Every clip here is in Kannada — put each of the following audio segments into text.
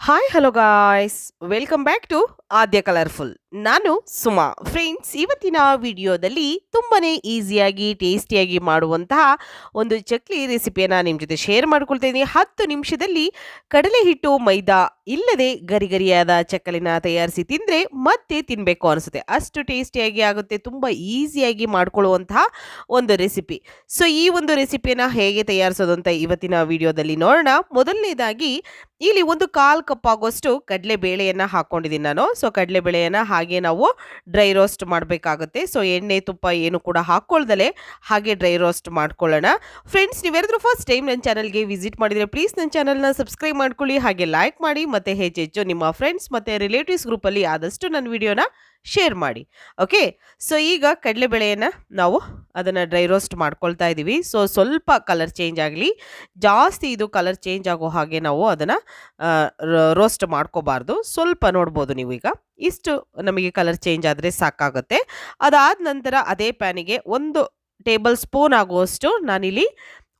Hi hello guys welcome back to Aadya colourful ನಾನು ಸುಮಾ. ಫ್ರೆಂಡ್ಸ್ ಇವತ್ತಿನ ವಿಡಿಯೋದಲ್ಲಿ ತುಂಬಾನೇ ಈಸಿಯಾಗಿ ಟೇಸ್ಟಿಯಾಗಿ ಮಾಡುವಂತಹ ಒಂದು ಚಕ್ಲಿ ರೆಸಿಪಿಯನ್ನು ನಿಮ್ಮ ಜೊತೆ ಶೇರ್ ಮಾಡ್ಕೊಳ್ತಾ ಇದ್ದೀನಿ ಹತ್ತು ನಿಮಿಷದಲ್ಲಿ ಕಡಲೆ ಹಿಟ್ಟು ಮೈದಾ ಇಲ್ಲದೆ ಗರಿಗರಿಯಾದ ಚಕ್ಕಲಿನ ತಯಾರಿಸಿ ತಿಂದರೆ ಮತ್ತೆ ತಿನ್ನಬೇಕು ಅನಿಸುತ್ತೆ. ಅಷ್ಟು ಟೇಸ್ಟಿಯಾಗಿ ಆಗುತ್ತೆ, ತುಂಬ ಈಸಿಯಾಗಿ ಮಾಡ್ಕೊಳ್ಳುವಂತಹ ಒಂದು ರೆಸಿಪಿ. ಸೊ, ಈ ಒಂದು ರೆಸಿಪಿಯನ್ನು ಹೇಗೆ ತಯಾರಿಸೋದು ಅಂತ ಇವತ್ತಿನ ವಿಡಿಯೋದಲ್ಲಿ ನೋಡೋಣ. ಮೊದಲನೇದಾಗಿ, ಇಲ್ಲಿ ಒಂದು ಕಾಲು ಕಪ್ ಆಗೋಷ್ಟು ಕಡಲೆ ಬೇಳೆಯನ್ನು ಹಾಕ್ಕೊಂಡಿದ್ದೀನಿ ನಾನು. ಸೊ ಕಡಲೆ ಬೇಳೆಯನ್ನು ಹಾಗೆ ನಾವು ಡ್ರೈ ರೋಸ್ಟ್ ಮಾಡಬೇಕಾಗುತ್ತೆ. ಸೊ, ಎಣ್ಣೆ, ತುಪ್ಪ ಏನು ಕೂಡ ಹಾಕ್ಕೊಳ್ದಲೆ ಹಾಗೆ ಡ್ರೈ ರೋಸ್ಟ್ ಮಾಡ್ಕೊಳ್ಳೋಣ. ಫ್ರೆಂಡ್ಸ್ ನೀವೇನಾದರೂ ಫಸ್ಟ್ ಟೈಮ್ ನನ್ನ ಚಾನಲ್ಗೆ ವಿಸಿಟ್ ಮಾಡಿದರೆ ಪ್ಲೀಸ್ ನನ್ನ ಚಾನಲ್ನ ಸಬ್ಸ್ಕ್ರೈಬ್ ಮಾಡ್ಕೊಳ್ಳಿ, ಹಾಗೆ ಲೈಕ್ ಮಾಡಿ ಮತ್ತು ಹೆಚ್ಚೆಚ್ಚು ನಿಮ್ಮ ಫ್ರೆಂಡ್ಸ್ ಮತ್ತು ರಿಲೇಟಿವ್ಸ್ ಗ್ರೂಪಲ್ಲಿ ಆದಷ್ಟು ನನ್ನ ವಿಡಿಯೋನ ಶೇರ್ ಮಾಡಿ. ಓಕೆ ಸೊ ಈಗ ಕಡಲೆಬೇಳೆಯನ್ನು ನಾವು ಅದನ್ನು ಡ್ರೈ ರೋಸ್ಟ್ ಮಾಡ್ಕೊಳ್ತಾ ಇದ್ದೀವಿ ಸೊ ಸ್ವಲ್ಪ ಕಲರ್ ಚೇಂಜ್ ಆಗಲಿ. ಜಾಸ್ತಿ ಇದು ಕಲರ್ ಚೇಂಜ್ ಆಗೋ ಹಾಗೆ ನಾವು ಅದನ್ನು ರೋಸ್ಟ್ ಮಾಡ್ಕೋಬಾರ್ದು. ಸ್ವಲ್ಪ ನೋಡ್ಬೋದು ನೀವು ಈಗ. ಇಷ್ಟು ನಮಗೆ ಕಲರ್ ಚೇಂಜ್ ಆದರೆ ಸಾಕಾಗುತ್ತೆ. ಅದಾದ ನಂತರ ಅದೇ ಪ್ಯಾನಿಗೆ ಒಂದು ಟೇಬಲ್ ಸ್ಪೂನ್ ಆಗುವಷ್ಟು ನಾನಿಲ್ಲಿ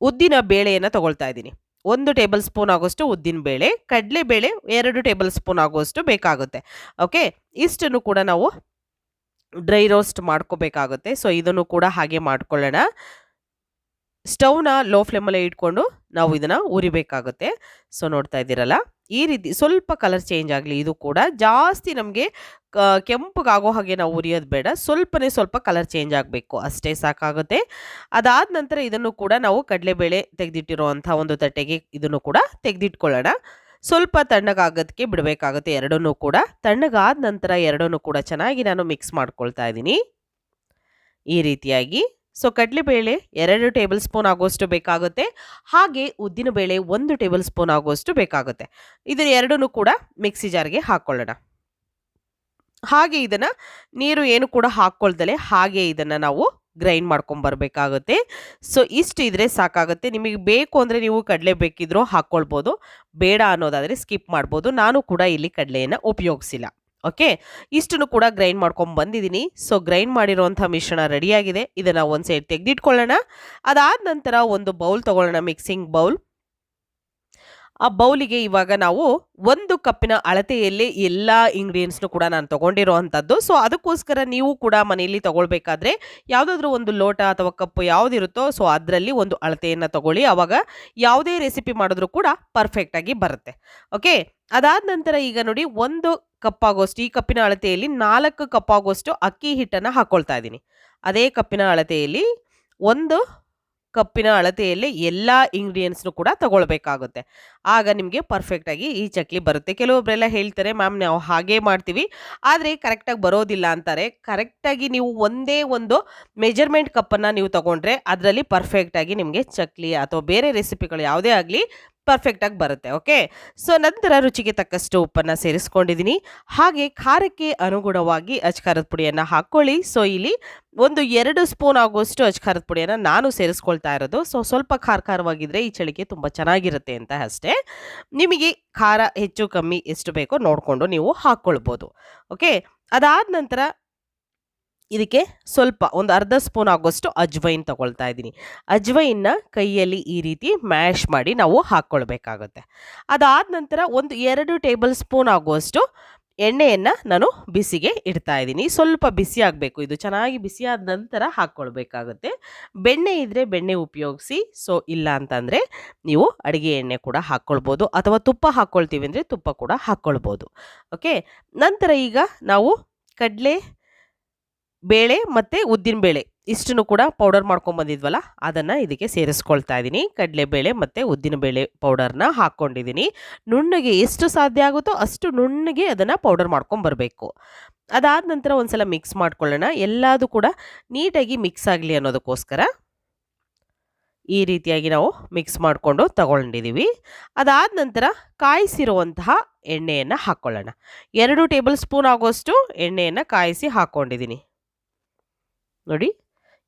ಉದ್ದಿನ ಬೇಳೆಯನ್ನು ತಗೊಳ್ತಾ ಇದ್ದೀನಿ. ಒಂದು ಟೇಬಲ್ ಸ್ಪೂನ್ ಆಗೋಷ್ಟು ಉದ್ದಿನ ಬೇಳೆ ಕಡಲೆಬೇಳೆ ಎರಡು ಟೇಬಲ್ ಸ್ಪೂನ್ ಆಗೋಷ್ಟು ಬೇಕಾಗುತ್ತೆ. ಓಕೆ ಇಷ್ಟನ್ನು ಕೂಡ ನಾವು ಡ್ರೈ ರೋಸ್ಟ್ ಮಾಡ್ಕೋಬೇಕಾಗುತ್ತೆ. ಸೊ ಇದನ್ನು ಕೂಡ ಹಾಗೆ ಮಾಡ್ಕೊಳ್ಳೋಣ. ಸ್ಟವ್ನ ಲೋ ಫ್ಲೇಮಲ್ಲೇ ಇಟ್ಕೊಂಡು ನಾವು ಇದನ್ನು ಉರಿಬೇಕಾಗುತ್ತೆ. ಸೊ ನೋಡ್ತಾ ಇದ್ದೀರಲ್ಲ? ಈ ರೀತಿ ಸ್ವಲ್ಪ ಕಲರ್ ಚೇಂಜ್ ಆಗಲಿ, ಇದು ಕೂಡ ಜಾಸ್ತಿ ನಮಗೆ ಕೆಂಪಗಾಗೋ ಹಾಗೆ ನಾವು ಉರಿಯೋದು ಬೇಡ. ಸ್ವಲ್ಪನೇ ಸ್ವಲ್ಪ ಕಲರ್ ಚೇಂಜ್ ಆಗಬೇಕು. ಅಷ್ಟೇ ಸಾಕಾಗುತ್ತೆ. ಅದಾದ ನಂತರ ಇದನ್ನು ಕೂಡ ನಾವು ಕಡಲೆಬೇಳೆ ತೆಗೆದಿಟ್ಟಿರುವಂಥ ಒಂದು ತಟ್ಟೆಗೆ ಇದನ್ನು ಕೂಡ ತೆಗೆದಿಟ್ಕೊಳ್ಳೋಣ. ಸ್ವಲ್ಪ ತಣ್ಣಗಾಗೋದಕ್ಕೆ ಬಿಡಬೇಕಾಗುತ್ತೆ ಎರಡನ್ನೂ ಕೂಡ. ತಣ್ಣಗಾದ ನಂತರ ಎರಡನ್ನೂ ಕೂಡ ಚೆನ್ನಾಗಿ ನಾನು ಮಿಕ್ಸ್ ಮಾಡ್ಕೊಳ್ತಾ ಇದ್ದೀನಿ. ಈ ರೀತಿಯಾಗಿ. ಸೊ ಕಡಲೆಬೇಳೆ ಎರಡು ಟೇಬಲ್ ಸ್ಪೂನ್ ಆಗುವಷ್ಟು ಬೇಕಾಗುತ್ತೆ. ಹಾಗೆ ಉದ್ದಿನಬೇಳೆ ಒಂದು ಟೇಬಲ್ ಸ್ಪೂನ್ ಆಗುವಷ್ಟು ಬೇಕಾಗುತ್ತೆ. ಇದನ್ನ ಎರಡನ್ನೂ ಕೂಡ ಮಿಕ್ಸಿ ಜಾರ್ಗೆ ಹಾಕ್ಕೊಳ್ಳೋಣ ಹಾಗೆ ಇದನ್ನು ನೀರು ಏನು ಕೂಡ ಹಾಕ್ಕೊಳ್ದಲೆ ಹಾಗೆ ಇದನ್ನು ನಾವು ಗ್ರೈಂಡ್ ಮಾಡ್ಕೊಂಬರ್ಬೇಕಾಗುತ್ತೆ ಸೊ ಇಷ್ಟು ಇದ್ರೆ ಸಾಕಾಗುತ್ತೆ. ನಿಮಗೆ ಬೇಕು ಅಂದರೆ ನೀವು ಕಡಲೆ ಬೇಕಿದ್ರೂ ಹಾಕ್ಕೊಳ್ಬೋದು ಬೇಡ ಅನ್ನೋದಾದರೆ ಸ್ಕಿಪ್ ಮಾಡ್ಬೋದು. ನಾನು ಕೂಡ ಇಲ್ಲಿ ಕಡಲೆಯನ್ನು ಉಪಯೋಗಿಸಿಲ್ಲ. ಓಕೆ ಇಷ್ಟನ್ನು ಕೂಡ ಗ್ರೈಂಡ್ ಮಾಡ್ಕೊಂಡು ಬಂದಿದ್ದೀನಿ ಸೊ ಗ್ರೈಂಡ್ ಮಾಡಿರುವಂಥ ಮಿಶ್ರಣ ರೆಡಿಯಾಗಿದೆ ಇದನ್ನು ಒಂದು ಸೈಡ್ ತೆಗೆದಿಟ್ಕೊಳ್ಳೋಣ. ಅದಾದ ನಂತರ ಒಂದು ಬೌಲ್ ತೊಗೊಳ್ಳೋಣ ಮಿಕ್ಸಿಂಗ್ ಬೌಲ್ ಆ ಬೌಲಿಗೆ ಇವಾಗ ನಾವು ಒಂದು ಕಪ್ಪಿನ ಅಳತೆಯಲ್ಲಿ ಎಲ್ಲ ಇಂಗ್ರೀಡಿಯೆಂಟ್ಸ್ನು ಕೂಡ ನಾನು ತೊಗೊಂಡಿರೋ ಅಂಥದ್ದು ಸೊ ಅದಕ್ಕೋಸ್ಕರ ನೀವು ಕೂಡ ಮನೆಯಲ್ಲಿ ತೊಗೊಳ್ಬೇಕಾದ್ರೆ ಯಾವುದಾದ್ರೂ ಒಂದು ಲೋಟ ಅಥವಾ ಕಪ್ಪು ಯಾವುದಿರುತ್ತೋ ಸೊ ಅದರಲ್ಲಿ ಒಂದು ಅಳತೆಯನ್ನು ತಗೊಳ್ಳಿ. ಆವಾಗ ಯಾವುದೇ ರೆಸಿಪಿ ಮಾಡಿದ್ರೂ ಕೂಡ ಪರ್ಫೆಕ್ಟಾಗಿ ಬರುತ್ತೆ. ಓಕೆ ಅದಾದ ನಂತರ ಈಗ ನೋಡಿ, ಒಂದು ಕಪ್ ಆಗೋಷ್ಟು ಈ ಕಪ್ಪಿನ ಅಳತೆಯಲ್ಲಿ ನಾಲ್ಕು ಕಪ್ಪಾಗೋಷ್ಟು ಅಕ್ಕಿ ಹಿಟ್ಟನ್ನು ಹಾಕ್ಕೊಳ್ತಾ ಇದ್ದೀನಿ. ಅದೇ ಕಪ್ಪಿನ ಅಳತೆಯಲ್ಲಿ ಒಂದು ಕಪ್ಪಿನ ಅಳತೆಯಲ್ಲಿ ಎಲ್ಲ ಇಂಗ್ರೀಡಿಯೆಂಟ್ಸ್ನು ಕೂಡ ತಗೊಳ್ಬೇಕಾಗುತ್ತೆ. ಆಗ ನಿಮಗೆ ಪರ್ಫೆಕ್ಟಾಗಿ ಈ ಚಕ್ಲಿ ಬರುತ್ತೆ. ಕೆಲವೊಬ್ಬರೆಲ್ಲ ಹೇಳ್ತಾರೆ, ಮ್ಯಾಮ್, ನಾವು ಹಾಗೆ ಮಾಡ್ತೀವಿ. ಆದರೆ ಕರೆಕ್ಟಾಗಿ ಬರೋದಿಲ್ಲ ಅಂತಾರೆ. ಕರೆಕ್ಟಾಗಿ ನೀವು ಒಂದೇ ಒಂದು ಮೆಜರ್ಮೆಂಟ್ ಕಪ್ಪನ್ನು ನೀವು ತಗೊಂಡ್ರೆ ಅದರಲ್ಲಿ ಪರ್ಫೆಕ್ಟಾಗಿ ನಿಮಗೆ ಚಕ್ಲಿ ಅಥವಾ ಬೇರೆ ರೆಸಿಪಿಗಳು ಯಾವುದೇ ಆಗಲಿ ಪರ್ಫೆಕ್ಟಾಗಿ ಬರುತ್ತೆ ಓಕೆ ಸೊ ನಂತರ ರುಚಿಗೆ ತಕ್ಕಷ್ಟು ಉಪ್ಪನ್ನು ಸೇರಿಸ್ಕೊಂಡಿದ್ದೀನಿ. ಹಾಗೆ ಖಾರಕ್ಕೆ ಅನುಗುಣವಾಗಿ ಅಜ್ಕಾರದ ಪುಡಿಯನ್ನು ಹಾಕ್ಕೊಳ್ಳಿ ಸೊ ಇಲ್ಲಿ ಒಂದು ಎರಡು ಸ್ಪೂನ್ ಆಗುವಷ್ಟು ಅಜ್ಕಾರದ ಪುಡಿಯನ್ನು ನಾನು ಸೇರಿಸ್ಕೊಳ್ತಾ ಇರೋದು. ಸೊ ಸ್ವಲ್ಪ ಖಾರ ಖಾರವಾಗಿದ್ದರೆ ಈ ಚಳಿಗೆ ತುಂಬ ಚೆನ್ನಾಗಿರುತ್ತೆ ಅಂತ ಅಷ್ಟೇ. ನಿಮಗೆ ಖಾರ ಹೆಚ್ಚು, ಕಮ್ಮಿ ಎಷ್ಟು ಬೇಕೋ ನೋಡಿಕೊಂಡು ನೀವು ಹಾಕ್ಕೊಳ್ಬೋದು ಓಕೆ ಅದಾದ ನಂತರ ಇದಕ್ಕೆ ಸ್ವಲ್ಪ ಒಂದು ಅರ್ಧ ಸ್ಪೂನ್ ಆಗೋಷ್ಟು ಅಜ್ವೈನ್ ತಗೊಳ್ತಾ ಇದ್ದೀನಿ. ಅಜ್ವೈನ್ನ ಕೈಯಲ್ಲಿ ಈ ರೀತಿ ಮ್ಯಾಶ್ ಮಾಡಿ ನಾವು ಹಾಕ್ಕೊಳ್ಬೇಕಾಗುತ್ತೆ. ಅದಾದ ನಂತರ ಒಂದು ಎರಡು ಟೇಬಲ್ ಸ್ಪೂನ್ ಆಗುವಷ್ಟು ಎಣ್ಣೆಯನ್ನು ನಾನು ಬಿಸಿಗೆ ಇಡ್ತಾ ಇದ್ದೀನಿ. ಸ್ವಲ್ಪ ಬಿಸಿ ಆಗಬೇಕು. ಇದು ಚೆನ್ನಾಗಿ ಬಿಸಿಯಾದ ನಂತರ ಹಾಕ್ಕೊಳ್ಬೇಕಾಗುತ್ತೆ. ಬೆಣ್ಣೆ ಇದ್ದರೆ ಬೆಣ್ಣೆ ಉಪಯೋಗಿಸಿ. ಸೊ, ಇಲ್ಲ ಅಂತಂದರೆ ನೀವು ಅಡುಗೆ ಎಣ್ಣೆ ಕೂಡ ಹಾಕ್ಕೊಳ್ಬೋದು. ಅಥವಾ ತುಪ್ಪ ಹಾಕ್ಕೊಳ್ತೀವಿ ಅಂದರೆ ತುಪ್ಪ ಕೂಡ ಹಾಕ್ಕೊಳ್ಬೋದು. ಓಕೆ? ನಂತರ ಈಗ ನಾವು ಕಡಲೆ ಬೇಳೆ ಮತ್ತು ಉದ್ದಿನ ಬೇಳೆ. ಇಷ್ಟನ್ನು ಕೂಡ ಪೌಡರ್ ಮಾಡ್ಕೊಂಬಂದಿದ್ವಲ್ಲ ಅದನ್ನು ಇದಕ್ಕೆ ಸೇರಿಸ್ಕೊಳ್ತಾ ಇದ್ದೀನಿ ಕಡಲೆಬೇಳೆ ಮತ್ತು ಉದ್ದಿನಬೇಳೆ ಪೌಡರ್ನ ಹಾಕ್ಕೊಂಡಿದ್ದೀನಿ ನುಣ್ಣಗೆ ಎಷ್ಟು ಸಾಧ್ಯ ಆಗುತ್ತೋ ಅಷ್ಟು ನುಣ್ಣಗೆ ಅದನ್ನು ಪೌಡರ್ ಮಾಡ್ಕೊಂಬರಬೇಕು ಅದಾದ ನಂತರ ಒಂದು ಸಲ ಮಿಕ್ಸ್ ಮಾಡ್ಕೊಳ್ಳೋಣ. ಎಲ್ಲದೂ ಕೂಡ ನೀಟಾಗಿ ಮಿಕ್ಸ್ ಆಗಲಿ ಅನ್ನೋದಕ್ಕೋಸ್ಕರ ಈ ರೀತಿಯಾಗಿ ನಾವು ಮಿಕ್ಸ್ ಮಾಡಿಕೊಂಡು ತಗೊಂಡಿದ್ದೀವಿ ಅದಾದ ನಂತರ ಕಾಯಿಸಿರುವಂತಹ ಎಣ್ಣೆಯನ್ನು ಹಾಕ್ಕೊಳ್ಳೋಣ ಎರಡು ಟೇಬಲ್ ಸ್ಪೂನ್ ಆಗೋಷ್ಟು ಎಣ್ಣೆಯನ್ನು ಕಾಯಿಸಿ ಹಾಕ್ಕೊಂಡಿದ್ದೀನಿ ನೋಡಿ,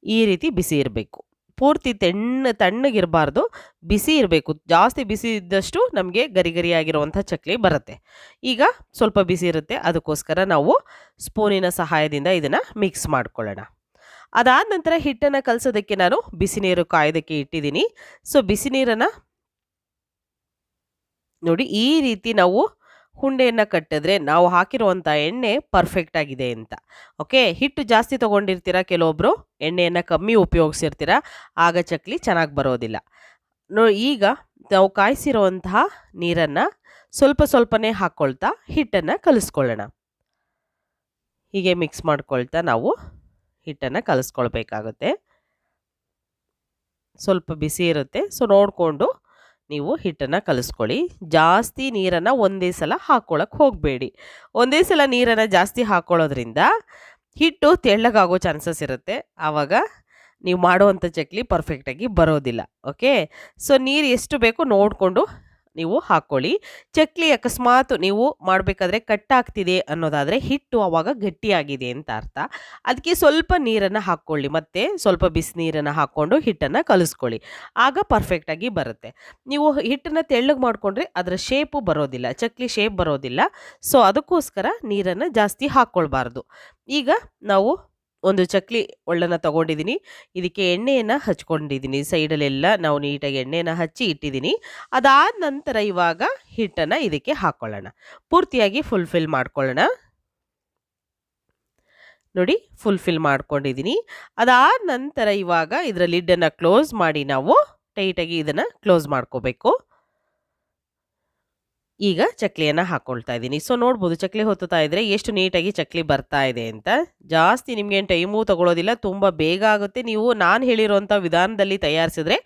ಈ ರೀತಿ ಬಿಸಿ ಇರಬೇಕು. ಪೂರ್ತಿ ತೆಣ್ಣ, ತಣ್ಣಗಿರಬಾರ್ದು. ಬಿಸಿ ಇರಬೇಕು. ಜಾಸ್ತಿ ಬಿಸಿ ಇದ್ದಷ್ಟು ನಮಗೆ ಗರಿ ಗರಿಯಾಗಿರುವಂಥ ಚಕ್ಲಿ ಬರುತ್ತೆ. ಈಗ ಸ್ವಲ್ಪ ಬಿಸಿ ಇರುತ್ತೆ. ಅದಕ್ಕೋಸ್ಕರ ನಾವು ಸ್ಪೂನಿನ ಸಹಾಯದಿಂದ ಇದನ್ನು ಮಿಕ್ಸ್ ಮಾಡ್ಕೊಳ್ಳೋಣ. ಅದಾದ ನಂತರ ಹಿಟ್ಟನ್ನು ಕಲಸೋದಕ್ಕೆ ನಾನು ಬಿಸಿ ನೀರು ಕಾಯೋದಕ್ಕೆ ಇಟ್ಟಿದ್ದೀನಿ. ಸೊ, ಬಿಸಿ ನೀರನ್ನು ನೋಡಿ, ಈ ರೀತಿ ನಾವು ಹುಂಡೆಯನ್ನು ಕಟ್ಟಿದ್ರೆ ನಾವು ಹಾಕಿರುವಂಥ ಎಣ್ಣೆ ಪರ್ಫೆಕ್ಟ್ ಆಗಿದೆ ಅಂತ. ಓಕೆ ಹಿಟ್ಟು ಜಾಸ್ತಿ ತೊಗೊಂಡಿರ್ತೀರ ಕೆಲವೊಬ್ಬರು ಎಣ್ಣೆಯನ್ನು ಕಮ್ಮಿ ಉಪಯೋಗಿಸಿರ್ತೀರ? ಆಗ ಚಕ್ಲಿ ಚೆನ್ನಾಗಿ ಬರೋದಿಲ್ಲ. ನೋ, ಈಗ ನಾವು ಕಾಯಿಸಿರುವಂತಹ ನೀರನ್ನು ಸ್ವಲ್ಪ ಸ್ವಲ್ಪನೇ ಹಾಕ್ಕೊಳ್ತಾ ಹಿಟ್ಟನ್ನು ಕಲಿಸ್ಕೊಳ್ಳೋಣ. ಹೀಗೆ ಮಿಕ್ಸ್ ಮಾಡ್ಕೊಳ್ತಾ ನಾವು ಹಿಟ್ಟನ್ನು ಕಲಿಸ್ಕೊಳ್ಬೇಕಾಗುತ್ತೆ. ಸ್ವಲ್ಪ ಬಿಸಿ ಇರುತ್ತೆ. ಸೊ ನೋಡಿಕೊಂಡು ನೀವು ಹಿಟ್ಟನ್ನು ಕಲಿಸ್ಕೊಳ್ಳಿ. ಜಾಸ್ತಿ ನೀರನ್ನು ಒಂದೇ ಸಲ ಹಾಕ್ಕೊಳಕ್ಕೆ ಹೋಗಬೇಡಿ. ಒಂದೇ ಸಲ ನೀರನ್ನು ಜಾಸ್ತಿ ಹಾಕ್ಕೊಳ್ಳೋದ್ರಿಂದ ಹಿಟ್ಟು ತೆಳ್ಳಗಾಗೋ ಚಾನ್ಸಸ್ ಇರುತ್ತೆ. ಆವಾಗ ನೀವು ಮಾಡುವಂಥ ಚಕ್ಲಿ ಪರ್ಫೆಕ್ಟಾಗಿ ಬರೋದಿಲ್ಲ. ಓಕೆ ಸೊ ನೀರು ಎಷ್ಟು ಬೇಕೋ ನೋಡಿಕೊಂಡು ನೀವು ಹಾಕ್ಕೊಳ್ಳಿ ಚಕ್ಲಿ ಅಕಸ್ಮಾತ್ ನೀವು ಮಾಡಬೇಕಾದ್ರೆ ಕಟ್ಟಾಗ್ತಿದೆ ಅನ್ನೋದಾದರೆ ಹಿಟ್ಟು ಆವಾಗ ಗಟ್ಟಿಯಾಗಿದೆ ಅಂತ ಅರ್ಥ. ಅದಕ್ಕೆ ಸ್ವಲ್ಪ ನೀರನ್ನು ಹಾಕ್ಕೊಳ್ಳಿ. ಮತ್ತು ಸ್ವಲ್ಪ ಬಿಸಿನೀರನ್ನು ಹಾಕ್ಕೊಂಡು ಹಿಟ್ಟನ್ನು ಕಲಿಸ್ಕೊಳ್ಳಿ. ಆಗ ಪರ್ಫೆಕ್ಟಾಗಿ ಬರುತ್ತೆ. ನೀವು ಹಿಟ್ಟನ್ನು ತೆಳ್ಳಗೆ ಮಾಡಿಕೊಂಡ್ರೆ ಅದರ ಶೇಪು ಬರೋದಿಲ್ಲ. ಚಕ್ಲಿ ಶೇಪ್ ಬರೋದಿಲ್ಲ. ಸೊ ಅದಕ್ಕೋಸ್ಕರ ನೀರನ್ನು ಜಾಸ್ತಿ ಹಾಕ್ಕೊಳ್ಬಾರ್ದು. ಈಗ ನಾವು ಒಂದು ಚಕ್ಲಿ ಒಳ್ಳನ್ನು ತಗೊಂಡಿದ್ದೀನಿ ಇದಕ್ಕೆ ಎಣ್ಣೆಯನ್ನು ಹಚ್ಕೊಂಡಿದ್ದೀನಿ ಸೈಡಲ್ಲೆಲ್ಲ ನಾವು ನೀಟಾಗಿ ಎಣ್ಣೆಯನ್ನು ಹಚ್ಚಿ ಇಟ್ಟಿದ್ದೀನಿ ಅದಾದ ನಂತರ ಇವಾಗ ಹಿಟ್ಟನ್ನು ಇದಕ್ಕೆ ಹಾಕ್ಕೊಳ್ಳೋಣ ಪೂರ್ತಿಯಾಗಿ ಫುಲ್ಫಿಲ್ ಮಾಡ್ಕೊಳ್ಳೋಣ. ನೋಡಿ ಫುಲ್ಫಿಲ್ ಮಾಡ್ಕೊಂಡಿದ್ದೀನಿ ಅದಾದ ನಂತರ ಇವಾಗ ಇದರ ಲಿಡ್ಡನ್ನು ಕ್ಲೋಸ್ ಮಾಡಿ ನಾವು ಟೈಟಾಗಿ ಇದನ್ನು ಕ್ಲೋಸ್ ಮಾಡ್ಕೋಬೇಕು. ಈಗ ಚಕ್ಲಿಯನ್ನು ಹಾಕ್ಕೊಳ್ತಾ ಇದ್ದೀನಿ. ಸೊ ನೋಡ್ಬೋದು ಚಕ್ಲಿ ಹೊತ್ತುತ್ತಾ ಇದ್ರೆ ಎಷ್ಟು ನೀಟಾಗಿ ಚಕ್ಲಿ ಬರ್ತಾ ಇದೆ ಅಂತ. ಜಾಸ್ತಿ ನಿಮಗೆ ಟೈಮು ತಗೊಳ್ಳೋದಿಲ್ಲ ತುಂಬ ಬೇಗ ಆಗುತ್ತೆ. ನೀವು ನಾನು ಹೇಳಿರೋಂಥ ವಿಧಾನದಲ್ಲಿ ತಯಾರಿಸಿದ್ರೆ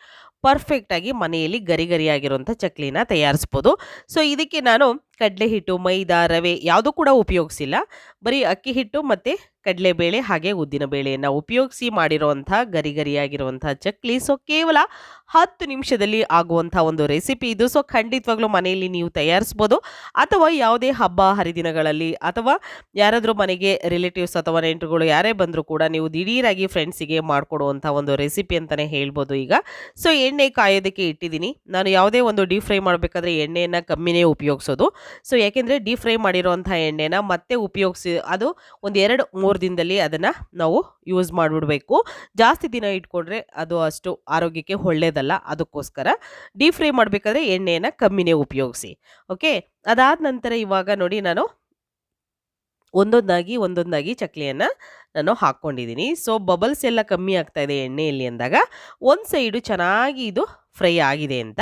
ಪರ್ಫೆಕ್ಟಾಗಿ ಮನೆಯಲ್ಲಿ ಗರಿ ಗರಿಯಾಗಿರುವಂಥ ಚಕ್ಲಿನ ತಯಾರಿಸ್ಬೋದು. ಸೊ ಇದಕ್ಕೆ ನಾನು ಕಡಲೆ ಹಿಟ್ಟು, ಮೈದಾ, ರವೆ ಯಾವುದೂ ಕೂಡ ಉಪಯೋಗಿಸಿಲ್ಲ. ಬರೀ ಅಕ್ಕಿ ಹಿಟ್ಟು ಮತ್ತು ಕಡಲೆಬೇಳೆ ಹಾಗೆ ಉದ್ದಿನ ಬೇಳೆಯನ್ನು ಉಪಯೋಗಿಸಿ ಮಾಡಿರುವಂಥ ಗರಿ ಗರಿಯಾಗಿರುವಂಥ ಚಕ್ಲಿ. ಸೊ ಕೇವಲ ಹತ್ತು ನಿಮಿಷದಲ್ಲಿ ಆಗುವಂಥ ಒಂದು ರೆಸಿಪಿ ಇದು. ಸೊ ಖಂಡಿತವಾಗ್ಲೂ ಮನೆಯಲ್ಲಿ ನೀವು ತಯಾರಿಸ್ಬೋದು. ಅಥವಾ ಯಾವುದೇ ಹಬ್ಬ, ಹರಿದಿನಗಳಲ್ಲಿ ಅಥವಾ ಯಾರಾದರೂ ಮನೆಗೆ ರಿಲೇಟಿವ್ಸ್ ಅಥವಾ ನೆಂಟರುಗಳು ಯಾರೇ ಬಂದರೂ ಕೂಡ ನೀವು ದಿಢೀರಾಗಿ ಫ್ರೆಂಡ್ಸಿಗೆ ಮಾಡಿಕೊಡುವಂಥ ಒಂದು ರೆಸಿಪಿ ಅಂತಲೇ ಹೇಳ್ಬೋದು ಈಗ. ಸೊ ಎಣ್ಣೆ ಕಾಯೋದಕ್ಕೆ ಇಟ್ಟಿದ್ದೀನಿ. ನಾನು ಯಾವುದೇ ಒಂದು ಡೀಪ್ ಫ್ರೈ ಮಾಡಬೇಕಾದ್ರೆ ಎಣ್ಣೆಯನ್ನು ಕಮ್ಮಿನೇ ಉಪಯೋಗಿಸೋದು. ಸೊ ಯಾಕೆಂದರೆ ಡೀಪ್ ಫ್ರೈ ಮಾಡಿರೋಂಥ ಎಣ್ಣೆನ ಮತ್ತೆ ಉಪಯೋಗಿಸಿ ಅದು ಒಂದು ಎರಡು ದಿನದಲ್ಲಿ ಅದನ್ನು ನಾವು ಯೂಸ್ ಮಾಡಿಬಿಡಬೇಕು. ಜಾಸ್ತಿ ದಿನ ಇಟ್ಕೊಂಡ್ರೆ ಅದು ಅಷ್ಟು ಆರೋಗ್ಯಕ್ಕೆ ಒಳ್ಳೆಯದಲ್ಲ ಅದಕ್ಕೋಸ್ಕರ ಡೀಪ್ ಫ್ರೈ ಮಾಡಬೇಕಾದ್ರೆ ಎಣ್ಣೆಯನ್ನು ಕಮ್ಮಿನೇ ಉಪಯೋಗಿಸಿ. ಓಕೆ ಅದಾದ ನಂತರ ಇವಾಗ ನೋಡಿ ನಾನು ಒಂದೊಂದಾಗಿ ಒಂದೊಂದಾಗಿ ಚಕ್ಲಿಯನ್ನು ನಾನು ಹಾಕ್ಕೊಂಡಿದ್ದೀನಿ ಸೊ ಬಬಲ್ಸ್ ಎಲ್ಲ ಕಮ್ಮಿ ಆಗ್ತಾ ಇದೆ ಎಣ್ಣೆಯಲ್ಲಿ ಅಂದಾಗ ಒಂದು ಸೈಡು ಚೆನ್ನಾಗಿ ಇದು ಫ್ರೈ ಆಗಿದೆ ಅಂತ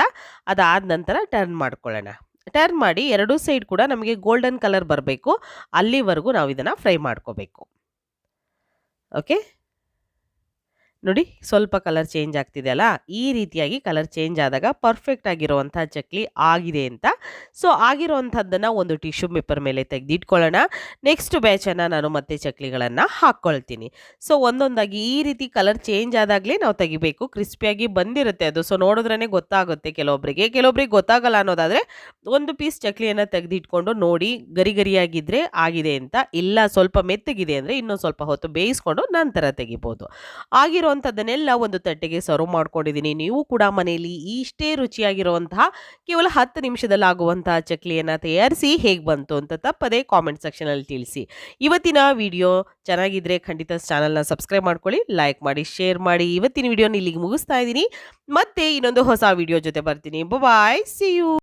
ಅದಾದ ನಂತರ ಟರ್ನ್ ಮಾಡ್ಕೊಳ್ಳೋಣ. ಟರ್ನ್ ಮಾಡಿ ಎರಡೂ ಸೈಡ್ ಕೂಡ ನಮಗೆ ಗೋಲ್ಡನ್ ಕಲರ್ ಬರಬೇಕು. ಅಲ್ಲಿವರೆಗೂ ನಾವು ಇದನ್ನು ಫ್ರೈ ಮಾಡ್ಕೋಬೇಕು. ಓಕೆ ನೋಡಿ ಸ್ವಲ್ಪ ಕಲರ್ ಚೇಂಜ್ ಆಗ್ತಿದೆಯಲ್ಲ ಈ ರೀತಿಯಾಗಿ ಕಲರ್ ಚೇಂಜ್ ಆದಾಗ ಪರ್ಫೆಕ್ಟ್ ಆಗಿರುವಂಥ ಚಕ್ಲಿ ಆಗಿದೆ ಅಂತ. ಸೊ ಆಗಿರುವಂಥದ್ದನ್ನು ಒಂದು ಟಿಶ್ಯೂ ಪೇಪರ್ ಮೇಲೆ ತೆಗೆದಿಟ್ಕೊಳ್ಳೋಣ. ನೆಕ್ಸ್ಟ್ ಬ್ಯಾಚನ್ನು ನಾನು ಮತ್ತೆ ಚಕ್ಲಿಗಳನ್ನು ಹಾಕ್ಕೊಳ್ತೀನಿ. ಸೊ ಒಂದೊಂದಾಗಿ ಈ ರೀತಿ ಕಲರ್ ಚೇಂಜ್ ಆದಾಗಲೇ ನಾವು ತೆಗಿಬೇಕು. ಕ್ರಿಸ್ಪಿಯಾಗಿ ಬಂದಿರುತ್ತೆ ಅದು. ಸೊ ನೋಡಿದ್ರೇ ಗೊತ್ತಾಗುತ್ತೆ ಕೆಲವೊಬ್ಬರಿಗೆ ಕೆಲವೊಬ್ರಿಗೆ ಗೊತ್ತಾಗಲ್ಲ ಅನ್ನೋದಾದರೆ ಒಂದು ಪೀಸ್ ಚಕ್ಲಿಯನ್ನು ತೆಗೆದಿಟ್ಕೊಂಡು ನೋಡಿ ಗರಿ ಗರಿಯಾಗಿದ್ದರೆ ಆಗಿದೆ ಅಂತ. ಇಲ್ಲ, ಸ್ವಲ್ಪ ಮೆತ್ತಗಿದೆ ಅಂದರೆ ಇನ್ನೊಂದು ಸ್ವಲ್ಪ ಹೊತ್ತು ಬೇಯಿಸ್ಕೊಂಡು ನಂತರ ತೆಗಿಬೋದು. ಆಗಿರುವಂಥದ್ದನ್ನೆಲ್ಲ ಒಂದು ತಟ್ಟೆಗೆ ಸರ್ವ್ ಮಾಡ್ಕೊಂಡಿದ್ದೀನಿ. ನೀವು ಕೂಡ ಮನೆಯಲ್ಲಿ ಇಷ್ಟೇ ರುಚಿಯಾಗಿರುವಂತಹ ಕೇವಲ ಹತ್ತು ನಿಮಿಷದಲ್ಲಿ ಆಗುವಂತಹ ಚಕ್ಲಿಯನ್ನು ತಯಾರಿಸಿ ಹೇಗೆ ಬಂತು ಅಂತ ತಪ್ಪದೆ ಕಾಮೆಂಟ್ ಸೆಕ್ಷನಲ್ಲಿ ತಿಳಿಸಿ. ಇವತ್ತಿನ ವಿಡಿಯೋ ಚೆನ್ನಾಗಿದ್ರೆ ಖಂಡಿತ ಚಾನಲ್ನ ಸಬ್ಸ್ಕ್ರೈಬ್ ಮಾಡ್ಕೊಳ್ಳಿ ಲೈಕ್ ಮಾಡಿ ಶೇರ್ ಮಾಡಿ. ಇವತ್ತಿನ ವಿಡಿಯೋನ ಇಲ್ಲಿಗೆ ಮುಗಿಸ್ತಾ ಇದ್ದೀನಿ. ಮತ್ತೆ ಇನ್ನೊಂದು ಹೊಸ ವಿಡಿಯೋ ಜೊತೆ ಬರ್ತೀನಿ. Bye see you